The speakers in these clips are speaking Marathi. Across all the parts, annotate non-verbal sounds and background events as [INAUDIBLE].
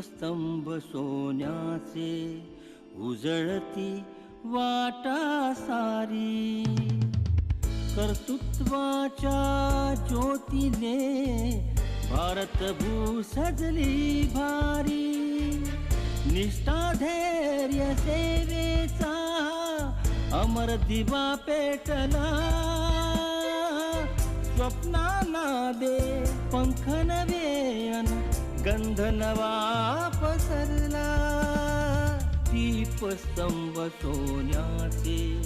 स्तंभ सोन्याचे उजळती वाटा सारी. कर्तृत्वाच्या ज्योतीने भारतभू सजली भारी. निष्ठा धैर्य सेवेचा अमर दिवा पेटला. स्वप्नाला दे पंख नवे अन गंध नवा पसरला दीपस्तंभ सोन्याचे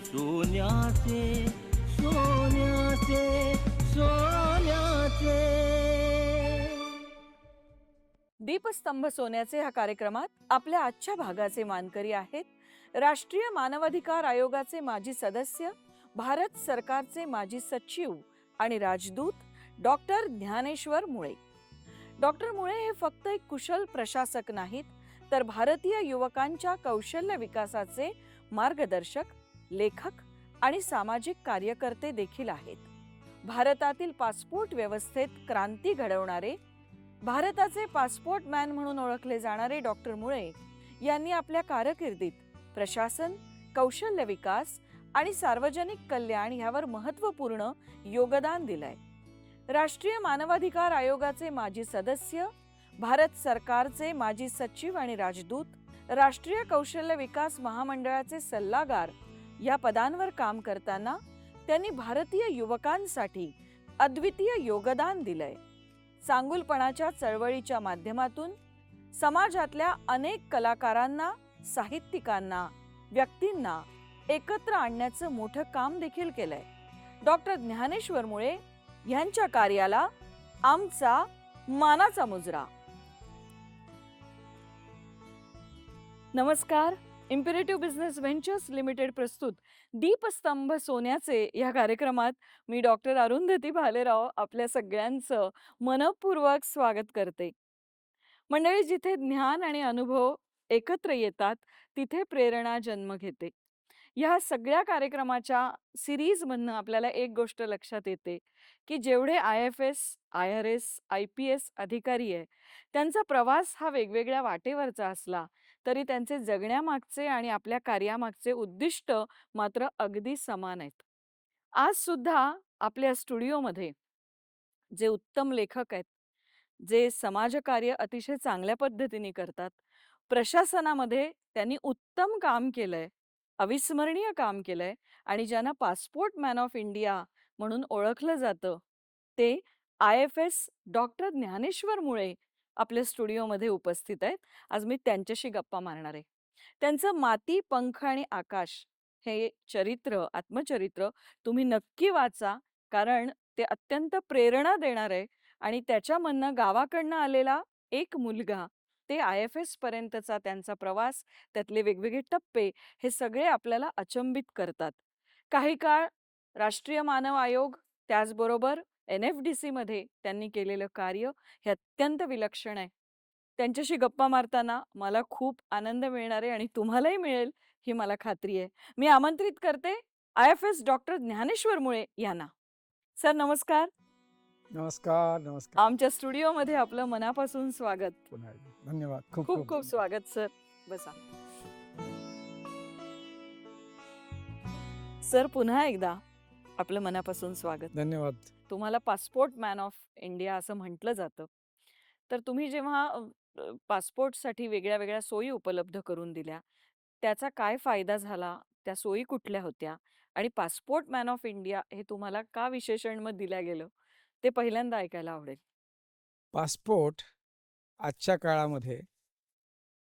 सोन्याचे सोन्याचे. सोन्याचे दीपस्तंभ सोन्याचे ह्या कार्यक्रमात आपल्या आजच्या भागाचे मानकरी आहेत. राष्ट्रीय मानवाधिकार आयोगाचे माजी सदस्य भारत सरकारचे माजी सचिव आणि राजदूत डॉक्टर ज्ञानेश्वर मुळे. डॉक्टर मुळे हे फक्त एक कुशल प्रशासक नाहीत तर भारतीय युवकांच्या कौशल्य विकासाचे मार्गदर्शक लेखक आणि सामाजिक कार्यकर्ते देखील आहेत. भारतातील पासपोर्ट व्यवस्थेत क्रांती घडवणारे भारताचे पासपोर्ट मॅन म्हणून ओळखले जाणारे डॉक्टर मुळे यांनी आपल्या कारकिर्दीत प्रशासन कौशल्य विकास आणि सार्वजनिक कल्याण यावर महत्त्वपूर्ण योगदान दिलंय. राष्ट्रीय मानवाधिकार आयोगाचे माजी सदस्य भारत सरकारचे माजी सचिव आणि राजदूत राष्ट्रीय कौशल्य विकास महामंडळाचे सल्लागार या पदांवर काम करताना त्यांनी भारतीय युवकांसाठी अद्वितीय योगदान दिलंय. चांगुलपणाच्या चळवळीच्या माध्यमातून समाजातल्या अनेक कलाकारांना साहित्यिकांना व्यक्तींना एकत्र आणण्याचं मोठं काम देखील केलंय. डॉक्टर ज्ञानेश्वर मुळे यांच्या कार्याला आमचा मानाचा मुजरा. नमस्कार इम्पेरेटिव्ह बिझनेस व्हेंचर्स लिमिटेड प्रस्तुत दीपस्तंभ सोन्याचे या कार्यक्रमात मी डॉक्टर अरुंधती भालेराव आपल्या सगळ्यांचं मनपूर्वक स्वागत करते. मंडळी जिथे ज्ञान आणि अनुभव एकत्र येतात तिथे प्रेरणा जन्म घेते. ह्या सगळ्या कार्यक्रमाच्या सिरीजमधनं आपल्याला एक गोष्ट लक्षात येते की जेवढे I F S I R S I P S अधिकारी आहे त्यांचा प्रवास हा वेगवेगळ्या वाटेवरचा असला तरी त्यांचे जगण्यामागचे आणि आपल्या कार्यामागचे उद्दिष्ट मात्र अगदी समान आहेत. आज सुद्धा आपल्या स्टुडिओमध्ये जे उत्तम लेखक आहेत जे समाजकार्य अतिशय चांगल्या पद्धतीने करतात प्रशासनामध्ये त्यांनी उत्तम काम केलंय. अविस्मरणीय काम केलंय आणि ज्यांना पासपोर्ट मॅन ऑफ इंडिया म्हणून ओळखलं जातं ते I F S doctor Dnyaneshwar Mule आपल्या स्टुडिओमध्ये उपस्थित आहेत. आज मी त्यांच्याशी गप्पा मारणार आहे. त्यांचं माती पंख आणि आकाश हे चरित्र आत्मचरित्र तुम्ही नक्की वाचा कारण ते अत्यंत प्रेरणा देणार आहे आणि त्याच्यामधनं गावाकडनं आलेला एक मुलगा ते आय एफ एस पर्यंतचा त्यांचा प्रवास त्यातले वेगवेगळे टप्पे हे सगळे आपल्याला अचंबित करतात. काही काळ राष्ट्रीय मानव आयोग त्याचबरोबर एन एफ डी सीमध्ये त्यांनी केलेलं कार्य हे अत्यंत विलक्षण आहे. त्यांच्याशी गप्पा मारताना मला खूप आनंद मिळणार आहे आणि तुम्हालाही मिळेल ही मला खात्री आहे. मी आमंत्रित करते I F S doctor Dnyaneshwar Mule यांना. सर नमस्कार. नमस्कार नमस्कार. आमच्या स्टुडिओमध्ये आपलं मनापासून स्वागत. पुन्हा एकदा. धन्यवाद. खूप खूप खूप स्वागत सर. बसा. सर पुन्हा एकदा आपलं मनापासून स्वागत. धन्यवाद. तुम्हाला पासपोर्ट मॅन ऑफ इंडिया असं म्हटलं जातं. तर तुम्ही जेव्हा अ, अ, पासपोर्टसाठी वेगळ्या वेगळ्या सोयी उपलब्ध करून दिल्या त्याचा काय फायदा झाला? त्या सोयी कुठल्या होत्या? आणि पासपोर्ट मॅन ऑफ इंडिया हे तुम्हाला का विशेषण मग दिल्या गेलं? ते पहिल्यांदा ऐकायला आवडेल. पासपोर्ट आजच्या काळामध्ये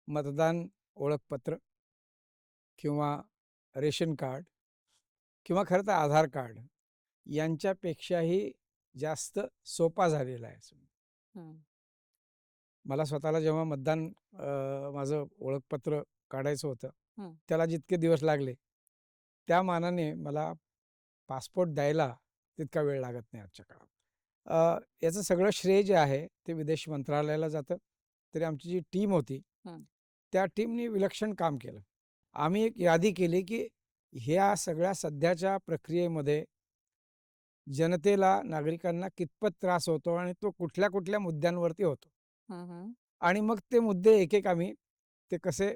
मतदान ओळखपत्र किंवा रेशन कार्ड किंवा खरं तर आधार कार्ड यांच्यापेक्षाही जास्त सोपा झालेला आहे मला स्वतःला जेव्हा मतदान माझं ओळखपत्र काढायचं होतं. त्याला जितके दिवस लागले त्या मानाने मला पासपोर्ट द्यायला तितका वेळ लागत नाही आजच्या काळात याचं सगळं श्रेय जे आहे ते विदेश मंत्रालयाला जातं तरी आमची जी टीम होती. त्या टीमने विलक्षण काम केलं आम्ही एक यादी केली की ह्या सगळ्या सध्याच्या प्रक्रियेमध्ये जनतेला नागरिकांना कितपत त्रास होतो आणि तो कुठल्या कुठल्या मुद्द्यांवरती होतो. आणि मग ते मुद्दे एक एक आम्ही ते कसे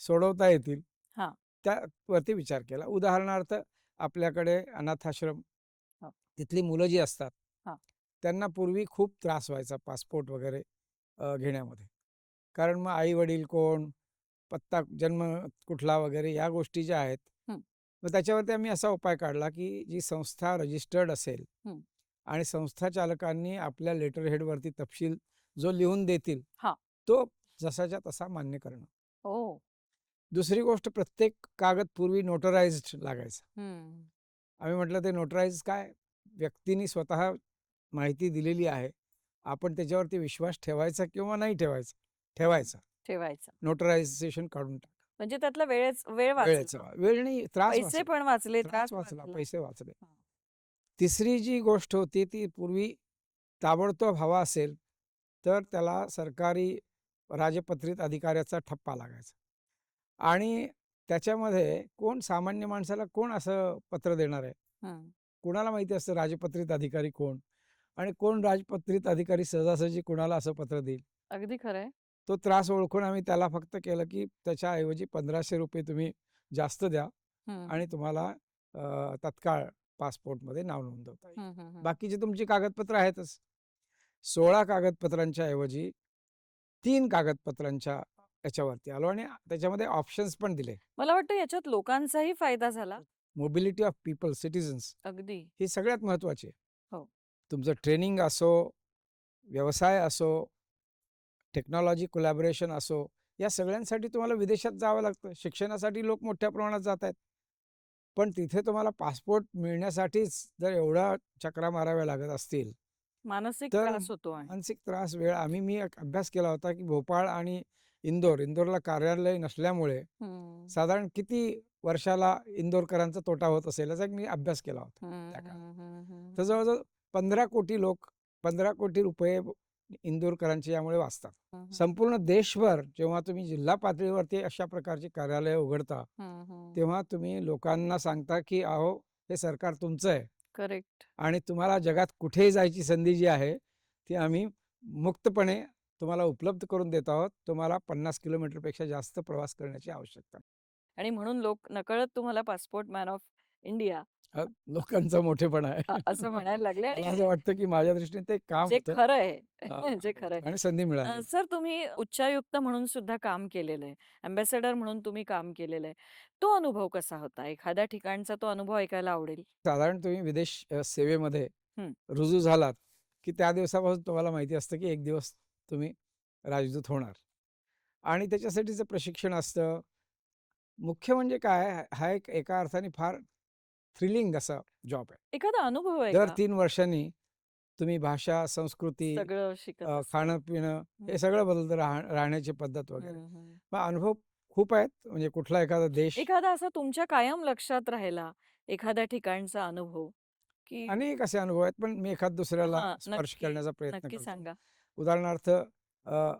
सोडवता येतील हां. त्यावरती विचार केला उदाहरणार्थ आपल्याकडे अनाथाश्रम हो. तिथली मुलं जी असतात. त्यांना पूर्वी खूप त्रास व्हायचा पासपोर्ट वगैरे घेण्यामध्ये कारण मग आई वडील कोण पत्ता जन्म कुठला वगैरे या गोष्टी ज्या आहेत. मग त्याच्यावरती आम्ही असा उपाय काढला की जी संस्था रजिस्टर्ड असेल. आणि संस्था चालकांनी आपल्या लेटर हेडवरती तपशील जो लिहून देतील. तो जसाच्या तसा मान्य करणं हो दुसरी गोष्ट प्रत्येक कागद पूर्वी नोटराइज्ड लागायचा. आम्ही म्हटलं ते नोटराइज काय व्यक्तीने स्वतः माहिती दिलेली आहे. आपण त्याच्यावरती विश्वास ठेवायचा किंवा नाही ठेवायचा ठेवायचा. ठेवायचं. नोटरायझेशन काढून टाक. म्हणजे त्यातला वेळेच वेळ वाचला. वेळ नाही त्रास पैसे. पण वाचले त्रास वाचला. पैसे वाचले. तिसरी जी गोष्ट होती ती पूर्वी ताबडतोब हवा असेल तर त्याला सरकारी राजपत्रित अधिकाऱ्याचा ठप्पा लागायचा. आणि त्याच्यामध्ये कोण सामान्य माणसाला कोण असं पत्र देणार आहे. कुणाला माहिती असतं राजपत्रित अधिकारी कोण? आणि कोण राजपत्रित अधिकारी सहजासहजी कुणाला असं पत्र देईल? अगदी खरंय तो त्रास ओळखून आम्ही त्याला फक्त केलं की त्याच्याऐवजी पंधराशे रुपये तुम्ही जास्त द्या हम्म. आणि तुम्हाला अ, तत्काळ पासपोर्टमध्ये नाव नोंदवता येईल. हम्म, हम्म, हम्म. बाकीची तुमची कागदपत्र आहेतच. सोळा कागदपत्रांच्या ऐवजी तीन कागदपत्रांच्या याच्यावरती आलो आणि त्याच्यामध्ये ऑप्शन्स पण दिले. मला वाटतं याच्यात लोकांचाही फायदा झाला. मोबिलिटी ऑफ पीपल सिटीजन्स अगदी. ही सगळ्यात महत्वाची आहे. तुमचं ट्रेनिंग असो व्यवसाय असो टेक्नॉलॉजी कोलॅबरेशन असो या सगळ्यांसाठी तुम्हाला विदेशात जावं लागतं शिक्षणासाठी लोक मोठ्या प्रमाणात जात आहेत पण तिथे तुम्हाला पासपोर्ट मिळण्यासाठीच जर एवढा चक्रा माराव्या लागत असतील मानसिक तर त्रास होतो मानसिक त्रास वेळ आम्ही मी एक अभ्यास केला होता की भोपाळ आणि इंदोर इंदोरला कार्यालय नसल्यामुळे. साधारण किती वर्षाला इंदोरकरांचा तोटा होत असेल याचा एक मी अभ्यास केला होता त्या काळात. तर जवळजवळ पंधरा कोटी लोक पंधरा कोटी रुपये इंदोरकरांचे यामुळे वाचतात. संपूर्ण देशभर जेव्हा तुम्ही जिल्हा पातळीवरती अशा प्रकारची कार्यालय उघडता. तेव्हा तुम्ही लोकांना सांगता की अहो हे सरकार तुमचं आहे. करेक्ट. आणि तुम्हाला जगात कुठेही जायची संधी जी आहे ती आम्ही मुक्तपणे तुम्हाला उपलब्ध करून देत आहोत. तुम्हाला पन्नास किलोमीटरपेक्षा जास्त प्रवास करण्याची आवश्यकता. आणि म्हणून लोक नकळत तुम्हाला पासपोर्ट मॅन ऑफ इंडिया हा लोकांचा मोठेपणा आहे. असं म्हणायला लागले. मला आणि असं वाटतं की माझ्या दृष्टीने ते काम जे होतं. खरं आहे. [LAUGHS] जे खरं आहे. आणि संधी अ, मिळाली. सर तुम्ही उच्चायुक्त म्हणून सुद्धा काम केलेलं आहे. अम्बॅसेडर म्हणून तुम्ही काम केलेलं आहे. तो अनुभव कसा होता? एखाद्या ठिकाणचा तो अनुभव ऐकायला आवडेल? साधारण तुम्ही विदेश अ, सेवेमध्ये हं. रुजू झालात की त्या दिवसापासून तुम्हाला माहिती असतं की एक दिवस तुम्ही राजदूत होणार. आणि त्याच्यासाठीचं प्रशिक्षण असतं. मुख्य म्हणजे काय? हा एक एका अर्थाने फार थ्रिलिंग असा जॉब आहे एखादा अनुभव आहे दर का तीन वर्षांनी तुम्ही भाषा संस्कृती सगळं शिकत अ, असताना? खाणं पिणं हे हं. सगळं बदलतं राह राहण्याची पद्धत वगैरे हम्म, हम्म. मग अनुभव खूप आहेत म्हणजे कुठला एखादा देश एखादा असा तुमच्या कायम लक्षात राहिला एखाद्या ठिकाणचा अनुभव की अनेक असे अनुभव आहेत पण मी एखाद दुसऱ्याला हां, स्पर्श नक्की, करण्याचा प्रयत्न नक्की करतो सांगा उदाहरणार्थ अ,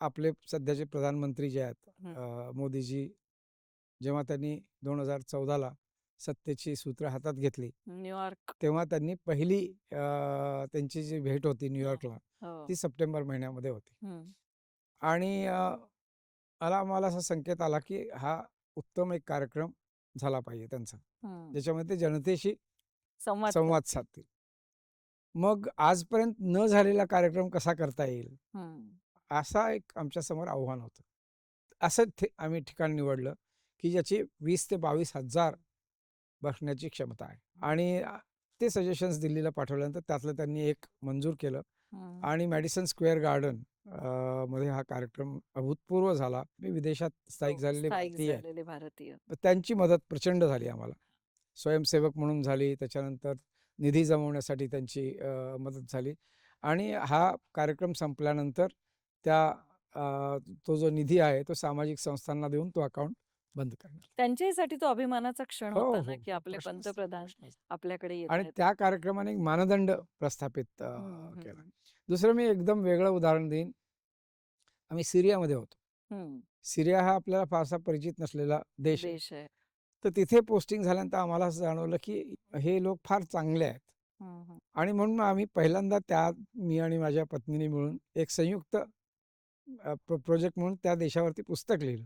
आपले सध्याचे प्रधानमंत्री जे आहेत हं. अ, मोदीजी जेव्हा त्यांनी दोन हजार चौदाला सत्तेची सूत्र हातात घेतली. न्यूयॉर्क. तेव्हा त्यांनी पहिली अ, त्यांची जी भेट होती न्यूयॉर्कला हो. ती सप्टेंबर महिन्यामध्ये होती. हम्म, आणि अ, मला मला असा संकेत आला की हा उत्तम एक कार्यक्रम झाला पाहिजे त्यांचा. हम्म. ज्याच्यामध्ये ते जनतेशी संवाद संवाद साधतील. मग आजपर्यंत न झालेला कार्यक्रम कसा करता येईल? हम्म, असा एक आमच्यासमोर आव्हान होतं. असं ठि आम्ही ठिकाण निवडलं की ज्याची वीस ते बावीस हजार बसण्याची क्षमता आहे. आणि ते सजेशन्स दिल्लीला पाठवल्यानंतर त्यातलं त्यांनी एक मंजूर केलं. आणि मॅडिसन स्क्वेअर गार्डनमध्ये हा कार्यक्रम अभूतपूर्व झाला. मी विदेशात स्थायिक हो, झालेले भारतीय त्यांची मदत प्रचंड झाली आम्हाला. स्वयंसेवक म्हणून झाली त्याच्यानंतर निधी जमवण्यासाठी त्यांची मदत झाली. आणि हा कार्यक्रम संपल्यानंतर त्या तो जो निधी आहे तो सामाजिक संस्थांना देऊन तो अकाउंट बंद करणार. त्यांच्यासाठी तो अभिमानाचा क्षण हो होता हो ना हो, की आपले प्रश्नच पंतप्रधान प्रश्नच. आपल्याकडे येत आणि आहेत. त्या कार्यक्रमाने एक मानदंड प्रस्थापित अ, हम्म, केला. हम्म, दुसरं मी एकदम वेगळं उदाहरण देईन. आम्ही सिरियामध्ये होतो. हम्म. सिरिया हा आपल्याला फारसा परिचित नसलेला देश आहे. देश आहे. तर तिथे पोस्टिंग झाल्यानंतर आम्हाला असं जाणवलं की हे लोक फार चांगले आहेत. हम्म, हम्म. आणि म्हणून मग आम्ही पहिल्यांदा त्या मी आणि माझ्या पत्नीने मिळून एक संयुक्त प्रोजेक्ट म्हणून त्या देशावरती पुस्तक लिहिलं.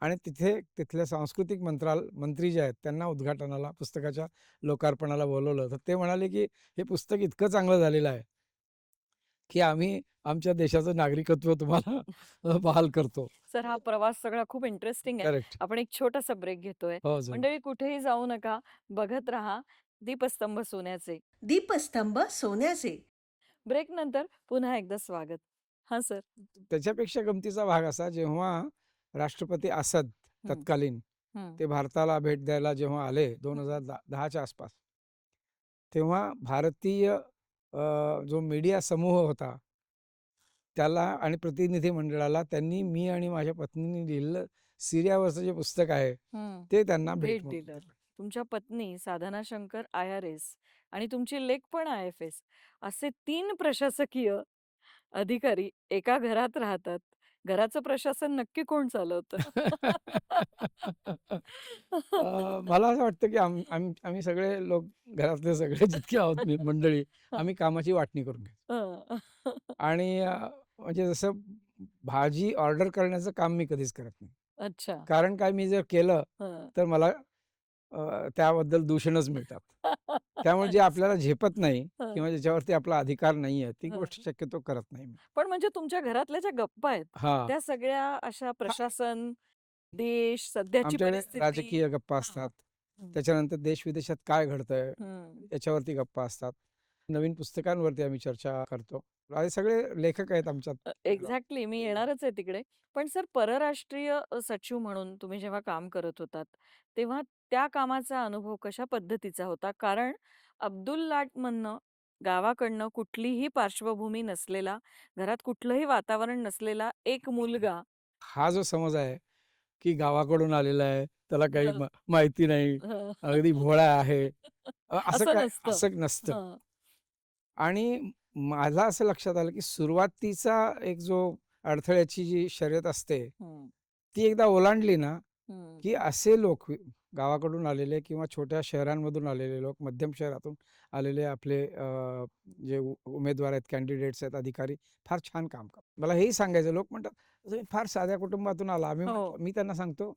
आणि तिथे तिथल्या सांस्कृतिक मंत्राल मंत्री जे आहेत त्यांना उद्घाटनाला पुस्तकाच्या लोकार्पणाला बोलवलं तर ते म्हणाले की हे पुस्तक इतकं चांगलं झालेलं आहे की आम्ही आमच्या देशाचं नागरिकत्व तुम्हाला [LAUGHS] बहाल करतो. सर हा प्रवास सगळा खूप इंटरेस्टिंग आहे. आपण एक छोटासा ब्रेक घेतोय. हो. मंडळी कुठेही जाऊ नका. बघत राहा. दीपस्तंभ सोन्याचे. दीपस्तंभ सोन्याचे. ब्रेक नंतर पुन्हा एकदा स्वागत. हा सर. त्याच्यापेक्षा गमतीचा भाग असा जेव्हा राष्ट्रपती असद. तत्कालीन. ते भारताला भेट द्यायला जेव्हा आले दोन हजार दहाच्या आसपास तेव्हा भारतीय जो मीडिया समूह होता त्याला आणि प्रतिनिधी मंडळाला त्यांनी मी आणि माझ्या पत्नीने लिहिलेलं सिरियावरचं जे पुस्तक आहे. ते त्यांना भेट दिलं तुमच्या पत्नी Sadhana Shankar I R S आणि तुमची लेक पण आय एफ एस असे तीन प्रशासकीय अधिकारी एका घरात राहतात घराचं प्रशासन नक्की कोण चालवतं अ, मला असं वाटतं की आम- आम- आम्ही सगळे लोक घरातले सगळे जितके आहोत मी- मंडळी [LAUGHS] आम्ही कामाची वाटणी करून घेतो हं. आणि अ, म्हणजे जसं भाजी ऑर्डर करण्याचं काम मी कधीच करत नाही अच्छा कारण काय मी जर केलं हं. तर मला त्याबद्दल दूषणच मिळतात त्यामुळे जे आपल्याला झेपत नाही. [LAUGHS] किंवा ज्याच्यावरती आपला अधिकार नाही आहे ती. गोष्ट शक्यतो करत नाही मी पण म्हणजे तुमच्या घरातल्या ज्या गप्पा आहेत हा त्या सगळ्या अशा प्रशासन देश सध्याची आमच्याकडे परिस्थिती राजकीय गप्पा हां. असतात. त्याच्यानंतर देश विदेशात काय घडतंय. याच्यावरती गप्पा असतात नवीन पुस्तकांवरती आम्ही चर्चा करतो सगळे लेखक आहेत आमच्यात एक्झॅक्टली मी येणारच आहे तिकडे पण सर परराष्ट्रीय अ, सचिव म्हणून तुम्ही जेव्हा काम करत होतात तेव्हा त्या कामाचा अनुभव कशा पद्धतीचा होता कारण अब्दुल लाटमधनं गावाकडनं कुठलीही पार्श्वभूमी नसलेला घरात कुठलंही वातावरण नसलेला एक मुलगा हा जो समज आहे की गावाकडून आलेला आहे त्याला काही हं. मा- माहिती नाही हं. अगदी भोळा आहे अ, [LAUGHS] असं असं काय नसतं. असं नसतं हं. आणि मला असं लक्षात आलं की सुरुवातीचा एक जो अडथळ्याची जी शर्यत असते. ती एकदा ओलांडली ना. की असे लोक गावाकडून आलेले किंवा छोट्या शहरांमधून आलेले लोक मध्यम शहरातून आलेले आपले जे उमेदवार आहेत कॅन्डिडेट्स आहेत अधिकारी फार छान काम करतात मला हेही सांगायचं लोक म्हणतात तुम्ही फार साध्या कुटुंबातून आला आम्ही हो. मी त्यांना सांगतो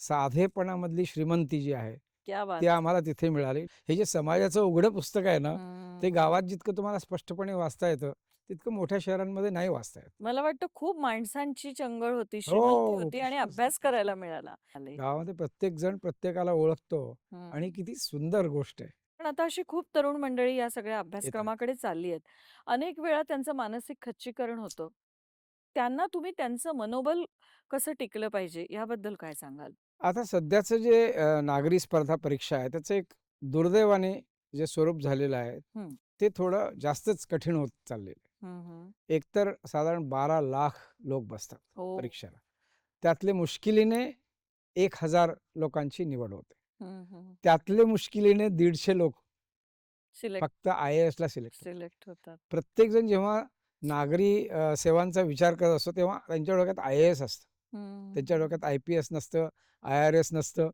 साधेपणामधली श्रीमंती जी आहे क्या बात ती आम्हाला तिथे मिळाली. हे जे समाजाचं उघडं पुस्तक आहे ना ते. गावात जितकं तुम्हाला स्पष्टपणे वाचता येतं तितकं मोठ्या शहरांमध्ये नाही वाचता येत. मला वाटतं खूप माणसांची चंगळ होती हो, श्रीमंती होती आणि. अभ्यास करायला मिळाला. आले. गावामध्ये प्रत्येक जण प्रत्येकाला ओळखतो. आणि किती सुंदर गोष्ट आहे. पण आता अशी खूप तरुण मंडळी या सगळ्या अभ्यासक्रमाकडे चालली आहेत. अनेक वेळा त्यांचं मानसिक खच्चीकरण होतं. त्यांना तुम्ही त्यांचं मनोबल कसं टिकलं पाहिजे याबद्दल काय सांगाल? आता सध्याचं जे नागरी स्पर्धा परीक्षा आहे त्याचं एक दुर्दैवाने जे स्वरूप झालेलं आहे. ते थोडं जास्तच कठीण होत चाललेलं आहे. एकतर साधारण बारा लाख लोक बसतात हो. परीक्षेला. त्यातले मुश्किलीने एक हजार लोकांची निवड होते. त्यातले मुश्किलीने दीडशे लोक फक्त आय ए एसला सिलेक्ट सिलेक्ट होतात. प्रत्येक जण जेव्हा नागरी सेवांचा विचार करत असतो तेव्हा त्यांच्या डोक्यात आय एस असतं. त्यांच्या. डोक्यात आय पी एस नसतं आय आर एस नसतं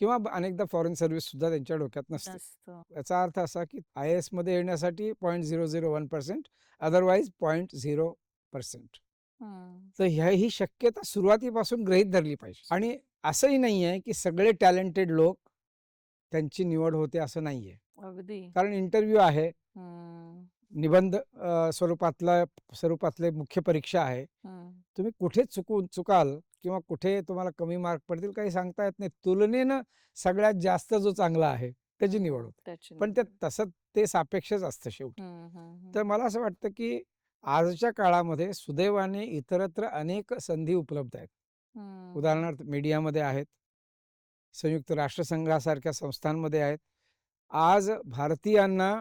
किंवा अनेकदा फॉरेन सर्व्हिस सुद्धा त्यांच्या डोक्यात नसते. याचा अर्थ असा की आय एसमध्ये येण्यासाठी point zero zero one percent otherwise point zero percent. तर ह्या ही शक्यता सुरुवातीपासून गृहीत धरली पाहिजे आणि असंही नाही आहे की सगळे टॅलेंटेड लोक त्यांची निवड होते असं नाही आहे अगदी कारण इंटरव्ह्यू आहे निबंध स्वरूपातला स्वरूपातले मुख्य परीक्षा आहे. तुम्ही कुठे चुकून चुकाल किंवा कुठे तुम्हाला कमी मार्क पडतील काही सांगता येत नाही तुलनेनं सगळ्यात जास्त जो चांगला आहे त्याची निवड होते पण ते. तसं ते सापेक्षच असतं शेवटी. तर मला असं वाटतं की आजच्या काळामध्ये सुदैवाने इतरत्र अनेक संधी उपलब्ध आहेत. उदाहरणार्थ मीडियामध्ये आहेत संयुक्त राष्ट्रसंघासारख्या संस्थांमध्ये आहेत आज भारतीयांना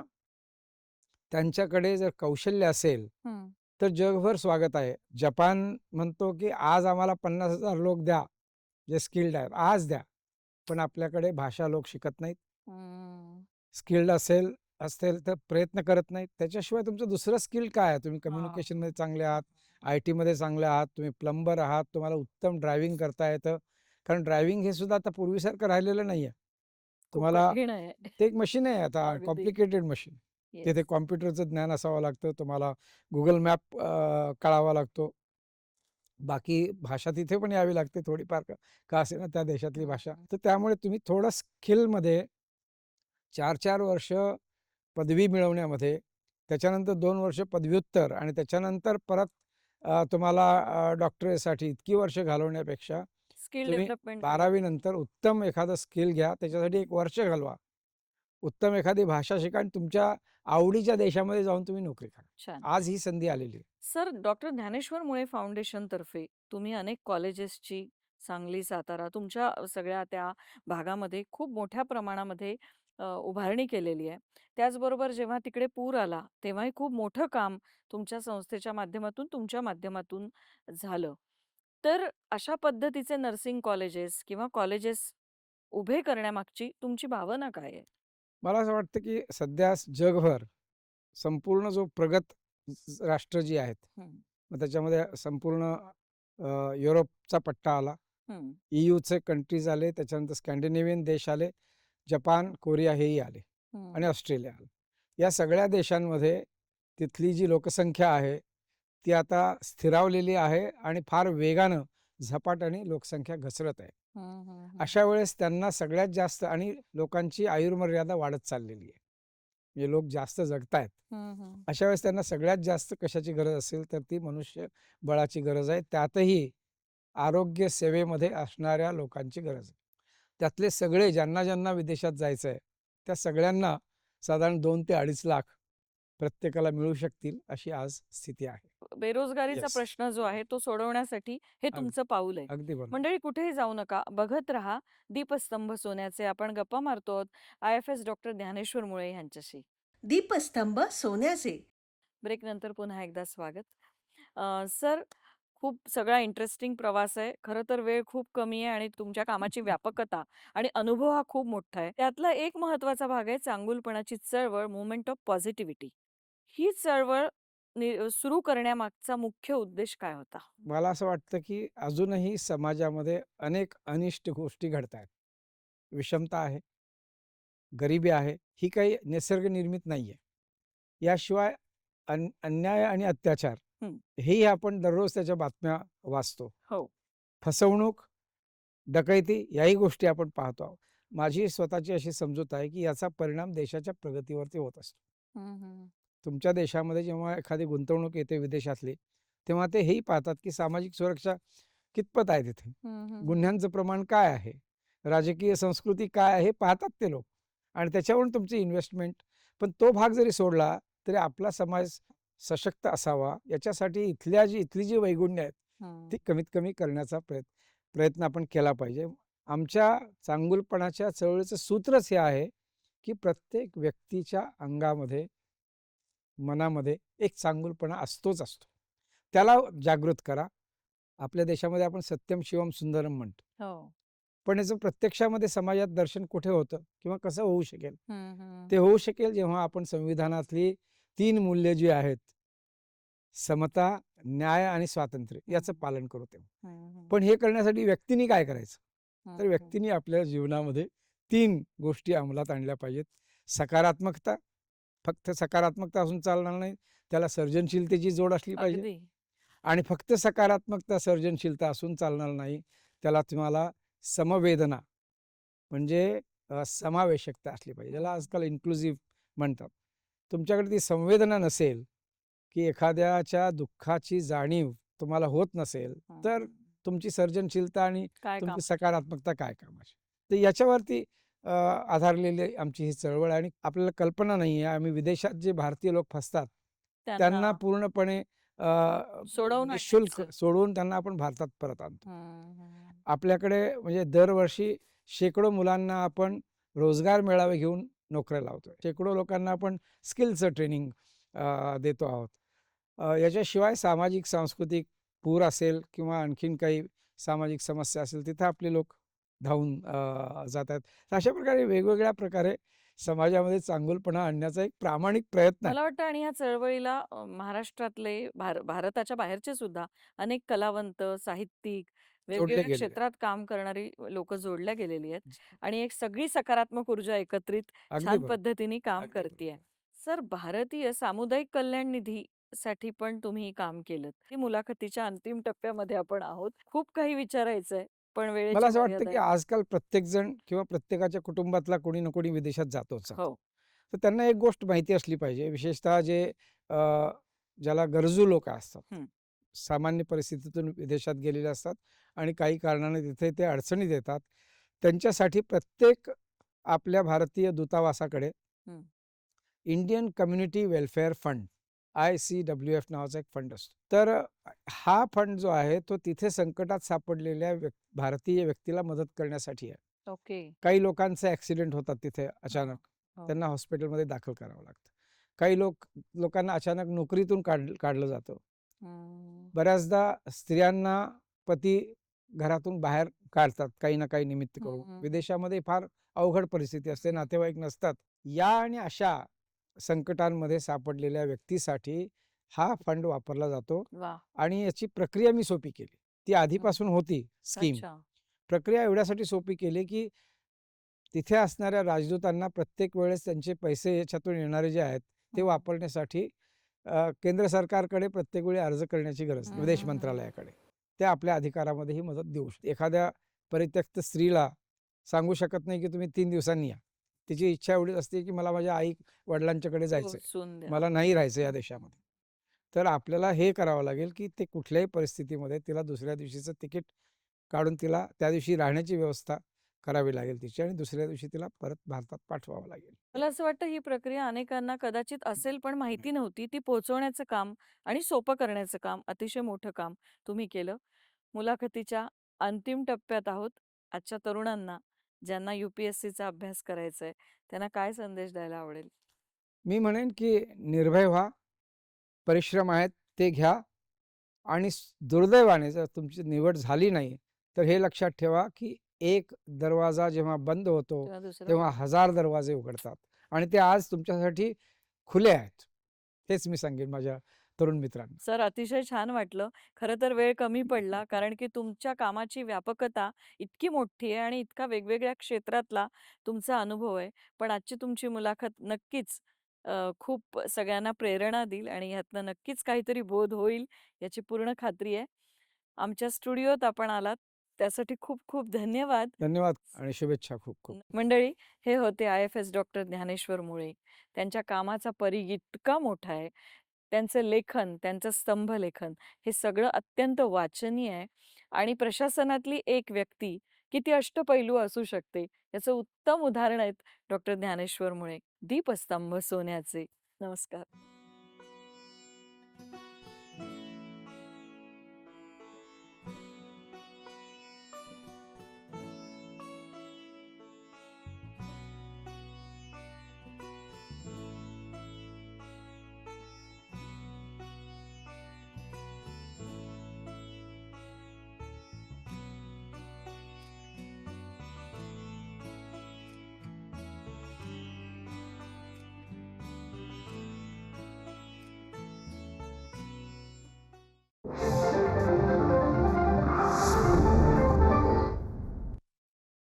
त्यांच्याकडे जर कौशल्य असेल. तर जगभर स्वागत आहे. जपान म्हणतो की आज आम्हाला पन्नास हजार लोक द्या जे स्किल्ड आहेत आज द्या. पण आपल्याकडे भाषा लोक शिकत नाहीत. स्किल्ड असेल असेल तर प्रयत्न करत नाहीत. त्याच्याशिवाय तुमचं दुसरं स्किल काय आहे? तुम्ही कम्युनिकेशनमध्ये चांगले आहात आय टीमध्ये चांगले आहात तुम्ही प्लंबर आहात तुम्हाला उत्तम ड्रायव्हिंग करता येतं. कारण ड्रायव्हिंग हे सुद्धा आता पूर्वीसारखं राहिलेलं नाही आहे. तुम्हाला. ते एक मशीन आहे आता. कॉम्प्लिकेटेड मशीन तिथे. कॉम्प्युटरचं ज्ञान असावं लागतं तुम्हाला गुगल मॅप कळावा लागतो बाकी भाषा तिथे पण यावी लागते थोडीफार का का असेना त्या देशातली भाषा. तर त्यामुळे तुम्ही थोडं स्किलमध्ये 4-4 वर्ष पदवी मिळवण्यामध्ये, त्याच्यानंतर 2 वर्ष पदव्युत्तर आणि त्याच्यानंतर परत तुम्हाला डॉक्टरेटसाठी इतकी वर्ष घालवण्यापेक्षा स्किल 12वी नंतर उत्तम एखादं स्किल घ्या. त्याच्यासाठी 1 वर्ष घालवा. उत्तम एखादी भाषा शिका आणि तुमच्या आवडीच्या देशामध्ये जाऊन तुम्ही नोकरी करा. आज ही संधी आलेली आहे. सर, डॉक्टर ज्ञानेश्वर मुळे फाउंडेशनतर्फे तुम्ही अनेक कॉलेजेसची सांगली, सातारा तुमच्या सगळ्या त्या भागामध्ये खूप मोठ्या प्रमाणामध्ये उभारणी केलेली आहे. त्याचबरोबर जेव्हा तिकडे पूर आला, तेव्हाही खूप मोठं काम तुमच्या संस्थेच्या माध्यमातून, तुमच्या माध्यमातून झालं. तर अशा पद्धतीचे नर्सिंग कॉलेजेस किंवा कॉलेजेस उभे करण्यामागची तुमची भावना काय आहे? मला असं वाटतं, की सध्या जगभर संपूर्ण जो प्रगत राष्ट्र जी आहेत. मग त्याच्यामध्ये संपूर्ण अ, युरोपचा पट्टा आला. ईयूचे कंट्रीज आले, त्याच्यानंतर स्कॅन्डिनेव्हियन देश आले, जपान, कोरिया हेही आले आणि. ऑस्ट्रेलिया आलं. या सगळ्या देशांमध्ये तिथली जी लोकसंख्या आहे, ती आता स्थिरावलेली आहे आणि फार वेगानं झपाट्याने लोकसंख्या घसरत आहे. अशा वेळेस त्यांना सगळ्यात जास्त आणि लोकांची आयुर्मर्यादा वाढत चाललेली आहे. म्हणजे लोक जास्त जगतायत. अशा वेळेस त्यांना सगळ्यात जास्त कशाची गरज असेल, तर ती मनुष्यबळाची गरज आहे. त्यातही आरोग्य सेवेमध्ये असणाऱ्या लोकांची गरज आहे. त्यातले सगळे ज्यांना-ज्यांना विदेशात जायचं आहे, त्या सगळ्यांना साधारण 2 ते 2.5 लाख प्रत्येकाला मिळू शकतील, अशी आज स्थिती आहे. बेरोजगारीचा येस. प्रश्न जो आहे, तो सोडवण्यासाठी हे तुमचं पाऊल आहे. अगदी बरोबर. मंडळी कुठेही जाऊ नका. बघत राहा दीपस्तंभ सोन्याचे. आपण गप्पा मारतो आहोत आय-एफ-एस डॉक्टर ज्ञानेश्वर मुळे यांच्याशी. दीपस्तंभ सोन्याचे ब्रेकनंतर पुन्हा एकदा स्वागत. सर खूप सगळा इंटरेस्टिंग प्रवास आहे. खरं तर वेळ खूप कमी आहे आणि तुमच्या कामाची [LAUGHS] व्यापकता आणि अनुभव हा खूप मोठा आहे. त्यातला एक महत्त्वाचा भाग आहे चांगुलपणाची चळवळ, मूव्हमेंट ऑफ पॉझिटिव्हिटी. ही चळवळ नि सुरू करण्यामागचा मुख्य उद्देश काय होता? मला असं वाटतं, की अजूनही समाजामध्ये अनेक अनिष्ट गोष्टी घडतायत. विषमता आहे. गरिबी आहे. ही काही निसर्गनिर्मित नाहीये. याशिवाय अन अन्याय आणि अत्याचार हं. हेही आपण दररोज त्याच्या बातम्या वाचतो. हो. फसवणूक, डकैती याही गोष्टी आपण पाहतो आहोत. माझी स्वतःची अशी समजूत आहे, की याचा परिणाम देशाच्या प्रगतीवरती होत असतो. तुमच्या देशामध्ये जेव्हा एखादी गुंतवणूक येते विदेशातली, तेव्हा ते हेही पाहतात, की सामाजिक सुरक्षा कितपत आहे तिथे. गुन्ह्यांचं प्रमाण काय आहे? राजकीय संस्कृती काय आहे? पाहतात ते लोक आणि त्याच्यावरून तुमची इन्व्हेस्टमेंट. पण तो भाग जरी सोडला, तरी आपला समाज सशक्त असावा याच्यासाठी इथल्या जी इथली जी वैगुण्य आहेत. ती कमीत कमी करण्याचा प्रयत्न प्रयत्न आपण केला पाहिजे. आमच्या चांगुलपणाच्या चळवळीचं सूत्रच हे आहे, की प्रत्येक व्यक्तीच्या अंगामध्ये, मनामध्ये एक चांगुलपणा असतोच असतो. त्याला जागृत करा. आपल्या देशामध्ये आपण सत्यम शिवम सुंदरम म्हणतो. हो. पण याचं प्रत्यक्षामध्ये समाजात दर्शन कुठे होतं किंवा कसं होऊ शकेल? ते होऊ शकेल जेव्हा आपण संविधानातली 3 मूल्य जी आहेत, समता, न्याय आणि स्वातंत्र्य याचं. पालन करू तेव्हा. पण हे करण्यासाठी व्यक्तीने काय करायचं? तर. व्यक्तीने आपल्या जीवनामध्ये 3 गोष्टी अंमलात आणल्या पाहिजेत. सकारात्मकता, फक्त सकारात्मकता असून चालणार नाही. त्याला सर्जनशीलतेची जोड असली पाहिजे. आणि फक्त सकारात्मकता, सर्जनशीलता असून चालणार नाही. त्याला तुम्हाला समवेदना म्हणजे समावेशकता असली पाहिजे. ज्याला आजकाल इन्क्लुसिव्ह म्हणतात. तुमच्याकडे ती संवेदना नसेल, की एखाद्याच्या दुःखाची जाणीव तुम्हाला होत नसेल, तर. तुमची सर्जनशीलता आणि? तुमची सकारात्मकता काय कामाची? तर याच्यावरती आधारलेली आमची ही चळवळ आहे आणि आपल्याला कल्पना नाहीये आम्ही विदेशात जे भारतीय लोक फसतात, त्यांना पूर्णपणे सोडवून आणायचं. सोडवून त्यांना आपण भारतात परत आणतो. आपल्याकडे म्हणजे दरवर्षी शेकडो मुलांना आपण रोजगार मेळावे घेऊन नोकऱ्या लावतोय. शेकडो लोकांना आपण स्किलचं ट्रेनिंग देतो आहोत. याच्याशिवाय सामाजिक, सांस्कृतिक पूर असेल किंवा आणखीन काही सामाजिक समस्या असेल, तिथं आपले लोक धावून जात आहेत. तर अशा प्रकारे वेगवेगळ्या प्रकारे समाजामध्ये चांगुलपणा आणण्याचा एक प्रामाणिक प्रयत्न. मला वाटतं आणि ह्या चळवळीला अ, महाराष्ट्रातले भार भारताच्या बाहेरचे सुद्धा अनेक कलावंत, साहित्यिक, जोडले वेगवेगळ्या गेलेले. क्षेत्रात काम करणारी लोकं जोडल्या गेलेली आहेत आणि एक सगळी सकारात्मक ऊर्जा एकत्रित अगदी छान बरोबर. पद्धतीने काम अगदी. बरोबर. सर भारतीय सामुदायिक कल्याण निधी साठी पण तुम्ही काम केलंत. ही मुलाखतीच्या अंतिम टप्प्यामध्ये आपण आहोत. खूप काही विचारायचंय, पण मला असं वाटतं, की. आजकाल प्रत्येकजण किंवा प्रत्येकाच्या कुटुंबातला कोणी ना कोणी विदेशात जातोच जातो. हो. तर त्यांना एक गोष्ट माहिती असली पाहिजे, विशेषतः जे ज्याला गरजू लोकं असतात. सामान्य परिस्थितीतून विदेशात गेलेले असतात आणि काही कारणाने तिथे ते अडचणीत येतात. त्यांच्यासाठी प्रत्येक आपल्या भारतीय दूतावासाकडे. Indian community welfare fund, I C W F नावाचा एक फंड असतो. तर हा फंड जो आहे तो तिथे संकटात सापडलेल्या भारतीय व्यक्तीला मदत करण्यासाठी आहे. ओके. काही लोकांचे ॲक्सिडेंट होतात तिथे हां. अचानक. हो. त्यांना हॉस्पिटलमध्ये दाखल करावं लागतं. काही लोक लोकांना अचानक नोकरीतून काढ काढलं जातं. बऱ्याचदा स्त्रियांना पती घरातून बाहेर काढतात काही ना काही निमित्त करून. विदेशामध्ये फार अवघड परिस्थिती असते, नातेवाईक नसतात. या आणि अशा संकटांमध्ये सापडलेल्या व्यक्तीसाठी हा फंड वापरला जातो! आणि याची प्रक्रिया मी सोपी केली. ती. आधीपासून होती स्कीम. अच्छा. प्रक्रिया एवढ्यासाठी सोपी केली, की तिथे असणाऱ्या राजदूतांना प्रत्येक वेळेस त्यांचे पैसे याच्यातून येणारे जे आहेत, ते. वापरण्यासाठी अ, केंद्र सरकारकडे प्रत्येक वेळी अर्ज करण्याची गरज नाही, विदेश. मंत्रालयाकडे. ते आपल्या अधिकारामध्ये ही मदत देऊ शकते. एखाद्या परित्यक्त स्त्रीला सांगू शकत नाही, की तुम्ही 3 दिवसांनी या. तिची इच्छा एवढीच असते, की मला माझ्या आई-वडिलांच्याकडे जायचंय. पोहोचून द्या. मला नाही राहायचं या देशामध्ये. तर आपल्याला हे करावं लागेल, की ते कुठल्याही परिस्थितीमध्ये तिला दुसऱ्या दिवशीचं तिकीट काढून तिला त्या दिवशी राहण्याची व्यवस्था करावी लागेल तिची आणि दुसऱ्या दिवशी तिला परत भारतात पाठवावं लागेल. मला असं वाटतं ही प्रक्रिया अनेकांना कदाचित असेल पण माहिती नव्हती. ती पोहोचवण्याचं काम आणि सोपं करण्याचं काम, अतिशय मोठं काम तुम्ही केलं. मुलाखतीच्या अंतिम टप्प्यात आहोत. आजच्या तरुणांना ज्यांना यू-पी-एस-सीचा अभ्यास करायचा आहे, त्यांना काय संदेश द्यायला आवडेल? मी म्हणेन, की निर्भय व्हा. परिश्रम आहेत ते घ्या आणि दुर्दैवाने जर तुमची निवड झाली नाही, तर हे लक्षात ठेवा, की एक दरवाजा जेव्हा बंद होतो, तेव्हा हजार दरवाजे उघडतात आणि ते आज तुमच्यासाठी खुले आहेत. हेच मी सांगेन माझ्या तरुण मित्रांना. सर अतिशय छान वाटलं. खरं तर वेळ कमी पडला [LAUGHS] कारण की तुमच्या कामाची व्यापकता इतकी मोठी आहे आणि इतका वेगवेगळ्या क्षेत्रातला तुमचा अनुभव आहे. पण आजची तुमची मुलाखत नक्कीच खूप सगळ्यांना प्रेरणा देईल आणि ह्यातनं नक्कीच काहीतरी बोध होईल याची पूर्ण खात्री आहे. आमच्या स्टुडिओत आपण आलात त्यासाठी खूप खूप धन्यवाद. धन्यवाद आणि शुभेच्छा खूप-खूप. मंडळी, हे होते आय-एफ-एस डॉक्टर ज्ञानेश्वर मुळे. त्यांच्या कामाचा परीघ इतका मोठा आहे. त्यांचं लेखन, त्यांचं स्तंभलेखन हे सगळं अत्यंत वाचनीय आहे आणि प्रशासनातली एक व्यक्ती किती अष्टपैलू असू शकते, याचं उत्तम उदाहरण आहेत डॉक्टर ज्ञानेश्वर मुळे. दीपस्तंभ सोन्याचे. नमस्कार.